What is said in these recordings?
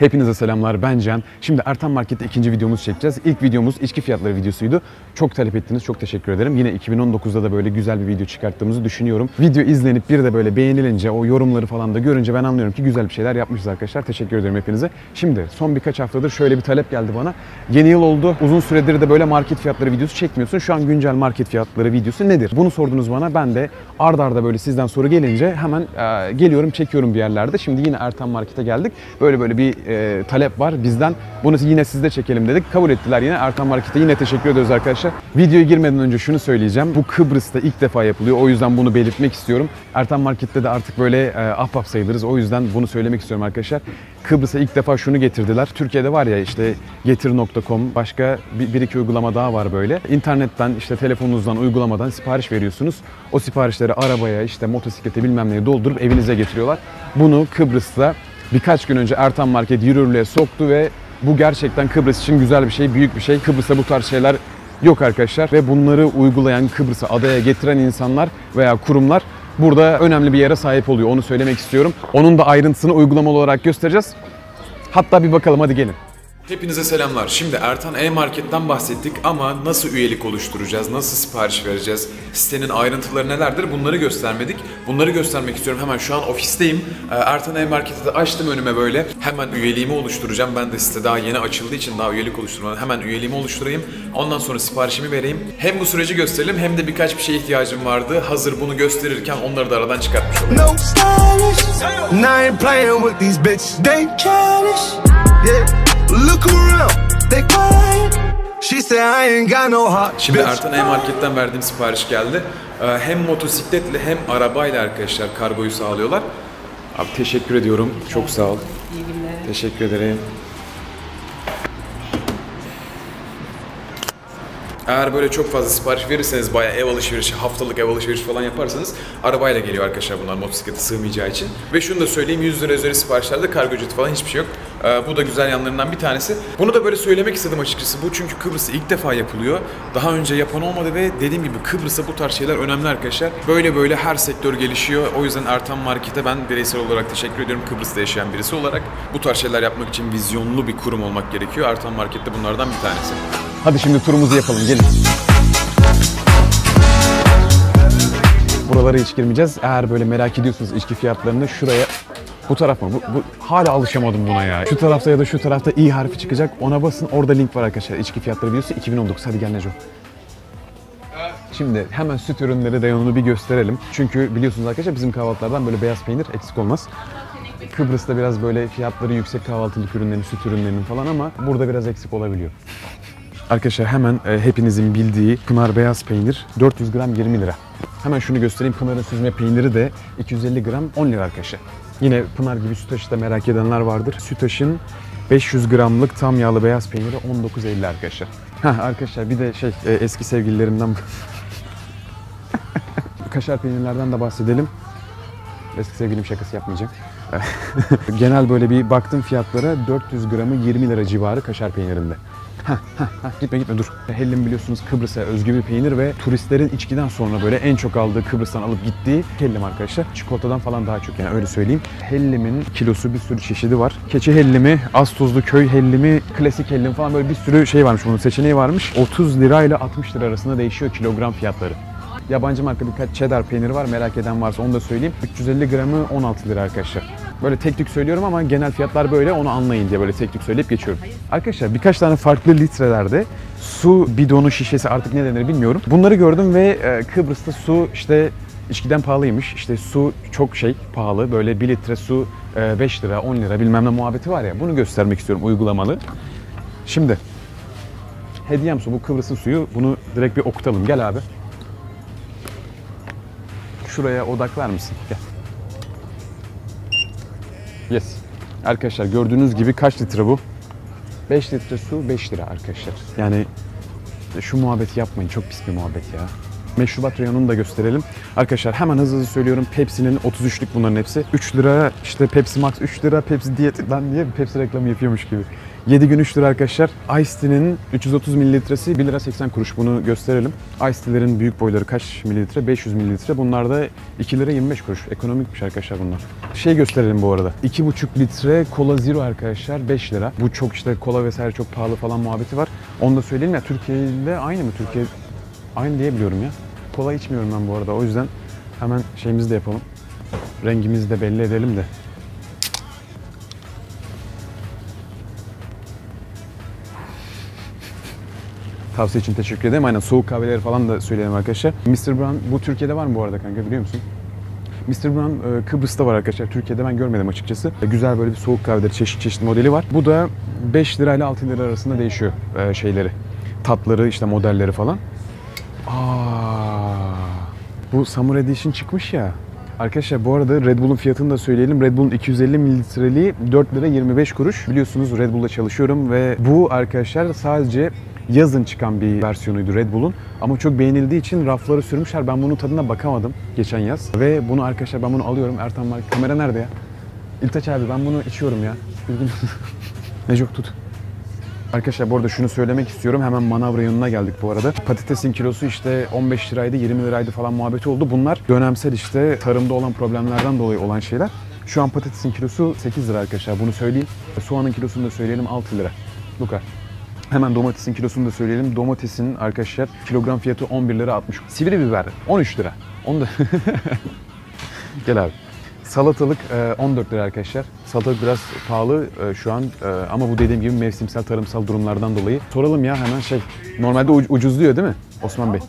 Hepinize selamlar ben Can. Şimdi Ertan Market'te ikinci videomuzu çekeceğiz. İlk videomuz içki fiyatları videosuydu. Çok talep ettiniz, çok teşekkür ederim. Yine 2019'da da böyle güzel bir video çıkarttığımızı düşünüyorum. Video izlenip bir de böyle beğenilince, o yorumları falan da görünce ben anlıyorum ki güzel bir şeyler yapmışız arkadaşlar. Teşekkür ederim hepinize. Şimdi son birkaç haftadır şöyle bir talep geldi bana. Yeni yıl oldu. Uzun süredir de böyle market fiyatları videosu çekmiyorsun. Şu an güncel market fiyatları videosu nedir? Bunu sordunuz bana. Ben de ard arda böyle sizden soru gelince hemen e, geliyorum, çekiyorum bir yerlerde. Şimdi yine Ertan Market'e geldik. Böyle böyle bir e, talep var bizden. Bunu yine sizde çekelim dedik. Kabul ettiler yine. Ertan Market'e yine teşekkür ediyoruz arkadaşlar. Videoya girmeden önce şunu söyleyeceğim. Bu Kıbrıs'ta ilk defa yapılıyor. O yüzden bunu belirtmek istiyorum. Ertan Market'te de artık böyle e, ahbap sayılırız. O yüzden bunu söylemek istiyorum arkadaşlar. Kıbrıs'a ilk defa şunu getirdiler. Türkiye'de var ya işte getir.com başka bir, bir iki uygulama daha var böyle. İnternetten işte telefonunuzdan uygulamadan sipariş veriyorsunuz. O siparişleri arabaya işte motosiklete bilmem neye doldurup evinize getiriyorlar. Bunu Kıbrıs'ta birkaç gün önce Ertan Market yürürlüğe soktu ve bu gerçekten Kıbrıs için güzel bir şey, büyük bir şey. Kıbrıs'ta bu tarz şeyler yok arkadaşlar ve bunları uygulayan Kıbrıs'a adaya getiren insanlar veya kurumlar burada önemli bir yere sahip oluyor. Onu söylemek istiyorum. Onun da ayrıntısını uygulamalı olarak göstereceğiz. Hatta bir bakalım hadi gelin. Hepinize selamlar. Şimdi Ertan E-Market'ten bahsettik ama nasıl üyelik oluşturacağız, nasıl sipariş vereceğiz, sitenin ayrıntıları nelerdir bunları göstermedik. Bunları göstermek istiyorum. Hemen şu an ofisteyim. Ee, Ertan E-Market'i de açtım önüme böyle. Hemen üyeliğimi oluşturacağım. Ben de site daha yeni açıldığı için daha üyelik oluşturmadan hemen üyeliğimi oluşturayım. Ondan sonra siparişimi vereyim. Hem bu süreci gösterelim hem de birkaç bir şeye ihtiyacım vardı. Hazır bunu gösterirken onları da aradan çıkartmış olayım. no stylish. Look around. They quiet. She said I ain't got no heart. Şimdi. Ertan E-Market'ten verdiğim sipariş geldi. Ee, Hem motosikletle hem arabayla arkadaşlar kargoyu sağlıyorlar. Abi teşekkür ediyorum. Çok sağ ol. İyi günler. Teşekkür ederim. Eğer böyle çok fazla sipariş verirseniz bayağı ev alışverişi, haftalık ev alışverişi falan yaparsanız arabayla geliyor arkadaşlar bunlar motosiklete sığmayacağı için. Ve şunu da söyleyeyim 100 lira üzeri siparişlerde kargo ücreti falan hiçbir şey yok. Ee, bu da güzel yanlarından bir tanesi. Bunu da böyle söylemek istedim açıkçası. Bu çünkü Kıbrıs'ta ilk defa yapılıyor. Daha önce yapan olmadı ve dediğim gibi Kıbrıs'ta bu tarz şeyler önemli arkadaşlar. Böyle böyle her sektör gelişiyor. O yüzden Ertan Market'e ben bireysel olarak teşekkür ediyorum Kıbrıs'ta yaşayan birisi olarak. Bu tarz şeyler yapmak için vizyonlu bir kurum olmak gerekiyor. Ertan Market'te bunlardan bir tanesi. Hadi şimdi turumuzu yapalım gelin. Buralara hiç girmeyeceğiz. Eğer böyle merak ediyorsunuz içki fiyatlarını şuraya bu taraf mı? Bu, bu, hala alışamadım buna ya. Şu tarafta ya da şu tarafta i harfi çıkacak. Ona basın. Orada link var arkadaşlar. İçki fiyatları videosu 2019. Hadi gel Neco. Şimdi hemen süt ürünleri reyonunu bir gösterelim. Çünkü biliyorsunuz arkadaşlar bizim kahvaltılardan böyle beyaz peynir eksik olmaz. Kıbrıs'ta biraz böyle fiyatları yüksek kahvaltılık ürünlerin, süt ürünlerinin falan ama burada biraz eksik olabiliyor. Arkadaşlar hemen e, hepinizin bildiği Pınar beyaz peynir 400 gram 20 lira. Hemen şunu göstereyim. Pınar'ın süzme peyniri de 250 gram 10 lira arkadaşlar. Yine Pınar gibi Sütaş'ı da merak edenler vardır. Sütaş'ın 500 gramlık tam yağlı beyaz peyniri 19.50 arkadaşlar. Heh, arkadaşlar bir de şey e, eski sevgililerimden kaşar peynirlerden de bahsedelim. Eski sevgilim şakası yapmayacağım. Genel böyle bir baktım fiyatlara 400 gramı 20 lira civarı kaşar peynirinde. Heh, heh, gitme gitme dur. Hellim biliyorsunuz Kıbrıs'a özgü bir peynir ve turistlerin içkiden sonra böyle en çok aldığı Kıbrıs'tan alıp gittiği hellim arkadaşlar. Çikolatadan falan daha çok yani öyle söyleyeyim. Hellimin kilosu bir sürü çeşidi var. Keçi hellimi, az tuzlu köy hellimi, klasik hellim falan böyle bir sürü şey varmış bunun seçeneği varmış. 30 lira ile 60 lira arasında değişiyor kilogram fiyatları. Yabancı marka birkaç cheddar peyniri var. Merak eden varsa onu da söyleyeyim. 350 gramı 16 lira arkadaşlar. Böyle tek tük söylüyorum ama genel fiyatlar böyle onu anlayın diye böyle tek tük söyleyip geçiyorum. Arkadaşlar birkaç tane farklı litrelerde su bidonu şişesi artık ne denir bilmiyorum. Bunları gördüm ve e, Kıbrıs'ta su işte içkiden pahalıymış. İşte su çok şey pahalı. Böyle 1 litre su e, 5 lira 10 lira bilmem ne muhabbeti var ya. Bunu göstermek istiyorum uygulamalı. Şimdi hediyem su bu Kıbrıs'ın suyu. Bunu direkt bir okutalım. Gel abi. Şuraya odaklar mısın? Gel. Yes. Arkadaşlar gördüğünüz gibi kaç litre bu? 5 litre su 5 lira arkadaşlar. Yani şu muhabbeti yapmayın. Çok pis bir muhabbet ya. Meşrubat reyonunu da gösterelim. Arkadaşlar hemen hızlı hızlı söylüyorum. Pepsi'nin 33'lük bunların hepsi. 3 lira işte Pepsi Max 3 lira Pepsi diyet. Ben niye Pepsi reklamı yapıyormuş gibi. 7 gün 3 lira arkadaşlar. Ice Tea'nin 330 mililitresi 1 lira 80 kuruş. Bunu gösterelim. Ice Tea'lerin büyük boyları kaç mililitre? 500 mililitre. Bunlar da 2 lira 25 kuruş. Ekonomikmiş arkadaşlar bunlar. Şey gösterelim bu arada. 2,5 litre Cola Zero arkadaşlar 5 lira. Bu çok işte kola vesaire çok pahalı falan muhabbeti var. Onu da söyleyeyim ya Türkiye'de aynı mı? Türkiye aynı diye biliyorum ya. Kola içmiyorum ben bu arada. O yüzden hemen şeyimizi de yapalım. Rengimizi de belli edelim de. Tavsiye için teşekkür ederim. Aynen soğuk kahveleri falan da söyleyelim arkadaşlar. Mr. Brown bu Türkiye'de var mı bu arada kanka biliyor musun? Mr. Brown e, Kıbrıs'ta var arkadaşlar. Türkiye'de ben görmedim açıkçası. E, Güzel böyle bir soğuk kahveleri çeşit çeşit modeli var. Bu da 5 lira ile 6 lira arasında değişiyor e, şeyleri. Tatları işte modelleri falan. Aa, bu Summer Edition çıkmış ya. Arkadaşlar bu arada Red Bull'un fiyatını da söyleyelim. Red Bull'un 250 mililitreliği 4 lira 25 kuruş. Biliyorsunuz Red Bull'da çalışıyorum ve bu arkadaşlar sadece yazın çıkan bir versiyonuydu Red Bull'un. Ama çok beğenildiği için raflara sürmüşler. Ben bunun tadına bakamadım geçen yaz. Ve bunu arkadaşlar ben bunu alıyorum. Ertan var. Kamera nerede ya? İltaç abi ben bunu içiyorum ya. Bilgin Necok tut. Arkadaşlar bu arada şunu söylemek istiyorum. Hemen manav reyonuna geldik bu arada. Patatesin kilosu işte 15 liraydı, 20 liraydı falan muhabbeti oldu. Bunlar dönemsel işte tarımda olan problemlerden dolayı olan şeyler. Şu an patatesin kilosu 8 lira arkadaşlar bunu söyleyeyim. Soğanın kilosunu da söyleyelim 6 lira. Bu kadar. Hemen domatesin kilosunu da söyleyelim. Domatesin arkadaşlar kilogram fiyatı 11 lira 60. Sivri biber 13 lira. Onu da Gel abi. Salatalık e, 14 lira arkadaşlar. Salatalık biraz pahalı e, şu an e, ama bu dediğim gibi mevsimsel tarımsal durumlardan dolayı. Soralım ya hemen şey. Normalde uc- ucuzluyor değil mi Osman Bey?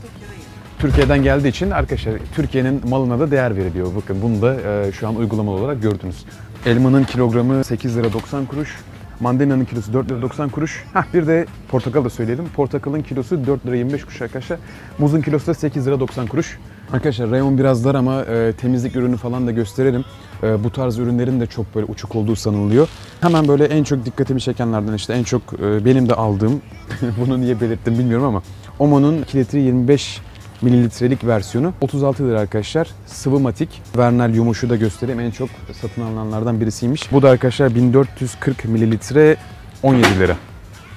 Türkiye'den geldiği için arkadaşlar Türkiye'nin malına da değer veriliyor. Bakın bunu da e, şu an uygulamalı olarak gördünüz. Elmanın kilogramı 8 lira 90 kuruş. Mandalina'nın kilosu 4 lira 90 kuruş. Hah bir de portakal da söyleyelim. Portakalın kilosu 4 lira 25 kuruş arkadaşlar. Muzun kilosu da 8 lira 90 kuruş. Arkadaşlar reyon biraz dar ama e, temizlik ürünü falan da gösterelim. E, bu tarz ürünlerin de çok böyle uçuk olduğu sanılıyor. Hemen böyle en çok dikkatimi çekenlerden işte en çok e, benim de aldığım, bunu niye belirttim bilmiyorum ama Omo'nun 2 litre 25 mililitrelik versiyonu 36 lira arkadaşlar. Sıvı matik. Vernel yumuşu da göstereyim. En çok satın alınanlardan birisiymiş. Bu da arkadaşlar 1440 mililitre 17 lira.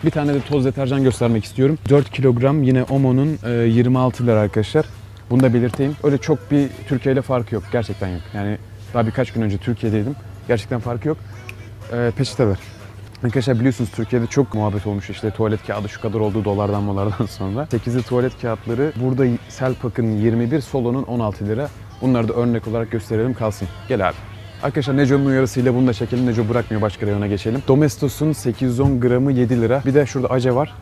Bir tane de toz deterjan göstermek istiyorum. 4 kilogram yine Omo'nun e, 26 lira arkadaşlar. Bunu da belirteyim. Öyle çok bir Türkiye ile farkı yok. Gerçekten yok. Yani daha birkaç gün önce Türkiye'deydim. Gerçekten farkı yok. E, peçeteler. Arkadaşlar biliyorsunuz Türkiye'de çok muhabbet olmuş işte tuvalet kağıdı şu kadar olduğu dolardan molardan sonra. 8'li tuvalet kağıtları burada Selpak'ın 21, Solo'nun 16 lira. Bunları da örnek olarak gösterelim kalsın. Gel abi. Arkadaşlar Neco'nun uyarısıyla bunu da çekelim. Neco bırakmıyor başka reyona geçelim. Domestos'un 810 gramı 7 lira. Bir de şurada Ace var.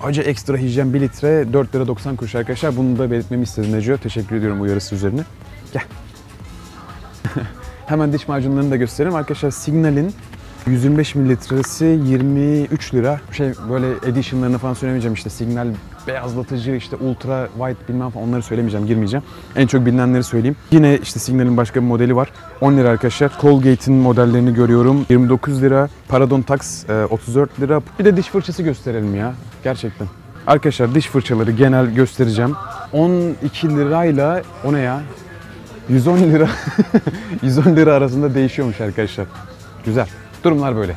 Ace ekstra hijyen 1 litre 4 lira 90 kuruş arkadaşlar. Bunu da belirtmemi istedi Neco. Teşekkür ediyorum uyarısı üzerine. Gel. Hemen diş macunlarını da göstereyim. Arkadaşlar Signal'in 125 mililitresi 23 lira. Şey böyle edition'larını falan söylemeyeceğim işte Signal beyazlatıcı işte ultra white bilmem falan onları söylemeyeceğim girmeyeceğim. En çok bilinenleri söyleyeyim. Yine işte Signal'in başka bir modeli var. 10 lira arkadaşlar. Colgate'in modellerini görüyorum. 29 lira. Parodontax e, 34 lira. Bir de diş fırçası gösterelim ya. Gerçekten. Arkadaşlar diş fırçaları genel göstereceğim. 12 lirayla o ne ya? 110 lira 110 lira arasında değişiyormuş arkadaşlar. Güzel. Durumlar böyle.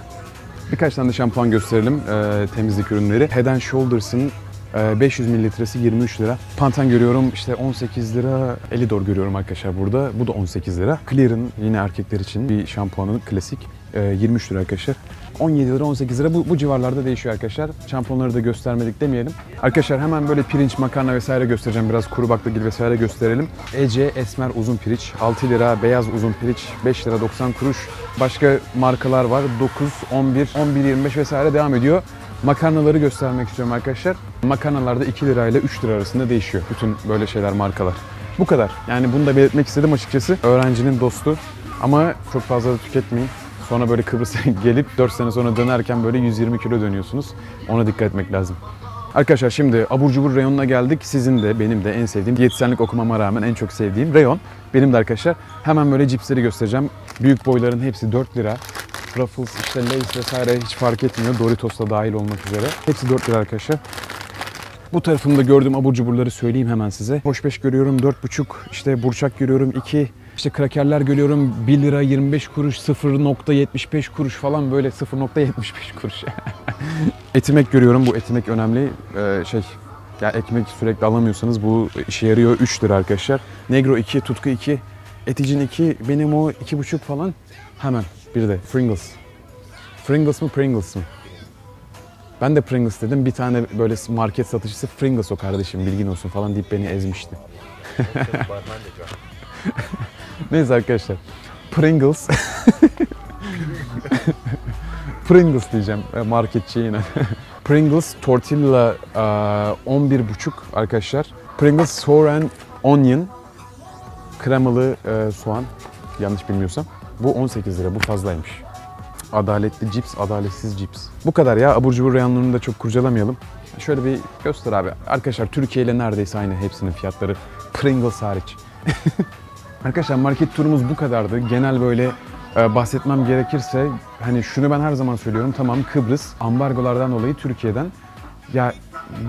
Birkaç tane de şampuan gösterelim. Ee, temizlik ürünleri. Head and Shoulders'ın e, 500 mililitresi 23 lira. Panten görüyorum işte 18 lira. Elidor görüyorum arkadaşlar burada. Bu da 18 lira. Clear'ın yine erkekler için bir şampuanı klasik. e, 23 lira arkadaşlar. 17 lira 18 lira bu, bu civarlarda değişiyor arkadaşlar. Şampuanları da göstermedik demeyelim. Arkadaşlar hemen böyle pirinç, makarna vesaire göstereceğim. Biraz kuru baklagil vesaire gösterelim. Ece Esmer uzun pirinç 6 lira, beyaz uzun pirinç 5 lira 90 kuruş. Başka markalar var 9, 11, 11, 25 vesaire devam ediyor. Makarnaları göstermek istiyorum arkadaşlar. Makarnalarda 2 lira ile 3 lira arasında değişiyor. Bütün böyle şeyler markalar. Bu kadar. Yani bunu da belirtmek istedim açıkçası. Öğrencinin dostu. Ama çok fazla da tüketmeyin. Sonra böyle Kıbrıs'a gelip 4 sene sonra dönerken böyle 120 kilo dönüyorsunuz. Ona dikkat etmek lazım. Arkadaşlar şimdi abur cubur reyonuna geldik. Sizin de benim de en sevdiğim diyetisyenlik okumama rağmen en çok sevdiğim reyon. Benim de arkadaşlar hemen böyle cipsleri göstereceğim. Büyük boyların hepsi 4 lira. Ruffles, işte Lay's vesaire hiç fark etmiyor. Doritos da dahil olmak üzere. Hepsi 4 lira arkadaşlar. Bu tarafımda gördüğüm abur cuburları söyleyeyim hemen size. Hoşbeş görüyorum 4,5. işte burçak görüyorum 2. İşte krakerler görüyorum 1 lira 25 kuruş 0.75 kuruş falan böyle 0.75 kuruş. etimek görüyorum bu etimek önemli. Ee, şey ya ekmek sürekli alamıyorsanız bu işe yarıyor 3 lira arkadaşlar. Negro 2, Tutku 2, Eticin 2, benim o 2,5 falan. Hemen bir de Pringles. Pringles mı Pringles mı? Ben de Pringles dedim. Bir tane böyle market satıcısı Pringles o kardeşim bilgin olsun falan deyip beni ezmişti. Neyse arkadaşlar. Pringles. Pringles diyeceğim e, marketçi yine. Pringles tortilla e, 11,5 arkadaşlar. Pringles sour and onion kremalı e, soğan yanlış bilmiyorsam. Bu 18 lira bu fazlaymış. Adaletli cips, adaletsiz cips. Bu kadar ya abur cubur reyonlarını da çok kurcalamayalım. Şöyle bir göster abi. Arkadaşlar Türkiye ile neredeyse aynı hepsinin fiyatları. Pringles hariç. Arkadaşlar market turumuz bu kadardı. Genel böyle e, bahsetmem gerekirse hani şunu ben her zaman söylüyorum. Tamam Kıbrıs ambargolardan dolayı Türkiye'den ya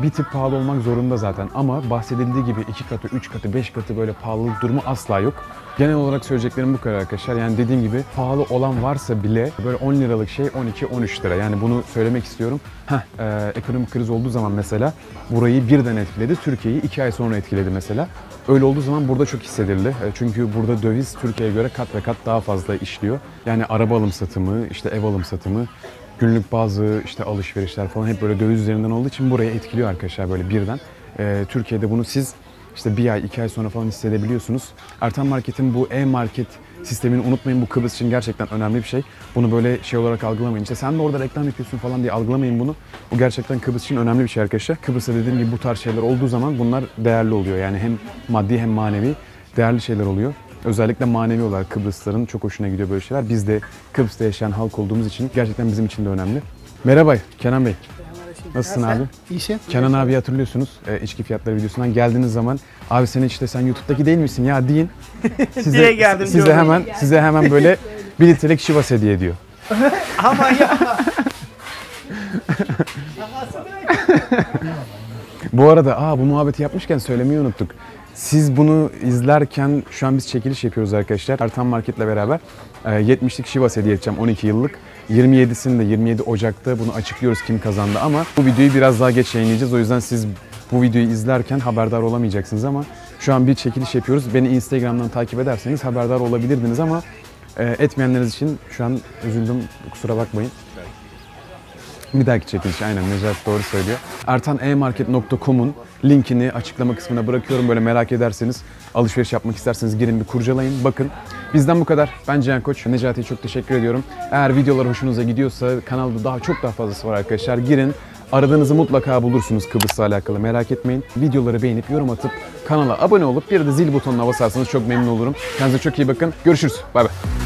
bir tık pahalı olmak zorunda zaten ama bahsedildiği gibi iki katı, üç katı, beş katı böyle pahalılık durumu asla yok. Genel olarak söyleyeceklerim bu kadar arkadaşlar. Yani dediğim gibi pahalı olan varsa bile böyle 10 liralık şey 12-13 lira. Yani bunu söylemek istiyorum. Heh, e, ekonomik kriz olduğu zaman mesela burayı birden etkiledi. Türkiye'yi iki ay sonra etkiledi mesela. Öyle olduğu zaman burada çok hissedildi. E, Çünkü burada döviz Türkiye'ye göre kat ve kat daha fazla işliyor. Yani araba alım satımı, işte ev alım satımı, günlük bazı işte alışverişler falan hep böyle döviz üzerinden olduğu için buraya etkiliyor arkadaşlar böyle birden. Ee, Türkiye'de bunu siz işte bir ay, iki ay sonra falan hissedebiliyorsunuz. Ertan Market'in bu e-market sistemini unutmayın. Bu Kıbrıs için gerçekten önemli bir şey. Bunu böyle şey olarak algılamayın. İşte sen de orada reklam yapıyorsun falan diye algılamayın bunu. Bu gerçekten Kıbrıs için önemli bir şey arkadaşlar. Kıbrıs'ta dediğim gibi bu tarz şeyler olduğu zaman bunlar değerli oluyor. Yani hem maddi hem manevi değerli şeyler oluyor. Özellikle manevi olarak Kıbrıslıların çok hoşuna gidiyor böyle şeyler. Biz de Kıbrıs'ta yaşayan halk olduğumuz için gerçekten bizim için de önemli. Merhaba Kenan Bey. Nasılsın abi? İyisin. Kenan abi hatırlıyorsunuz e, içki fiyatları videosundan geldiğiniz zaman abi sen işte sen YouTube'daki değil misin ya deyin. Size, Direkt geldim, size gördüm. hemen size hemen böyle bir litrelik şivas hediye ediyor. Aman yapma. Bu arada aa bu muhabbeti yapmışken söylemeyi unuttuk. Siz bunu izlerken şu an biz çekiliş yapıyoruz arkadaşlar. Ertan Market'le beraber e, 70'lik Şivas hediye edeceğim 12 yıllık. 27'sinde 27 Ocak'ta bunu açıklıyoruz kim kazandı ama bu videoyu biraz daha geç yayınlayacağız. O yüzden siz bu videoyu izlerken haberdar olamayacaksınız ama şu an bir çekiliş yapıyoruz. Beni Instagram'dan takip ederseniz haberdar olabilirdiniz ama e, etmeyenleriniz için şu an üzüldüm. Kusura bakmayın. Bir dahaki çekiliş aynen Necat doğru söylüyor. ertanemarket.com'un linkini açıklama kısmına bırakıyorum. Böyle merak ederseniz alışveriş yapmak isterseniz girin bir kurcalayın. Bakın bizden bu kadar. Ben Cihan Koç. Necati'ye çok teşekkür ediyorum. Eğer videolar hoşunuza gidiyorsa kanalda daha çok daha fazlası var arkadaşlar. Girin. Aradığınızı mutlaka bulursunuz Kıbrıs'la alakalı merak etmeyin. Videoları beğenip yorum atıp kanala abone olup bir de zil butonuna basarsanız çok memnun olurum. Kendinize çok iyi bakın. Görüşürüz. Bay bay.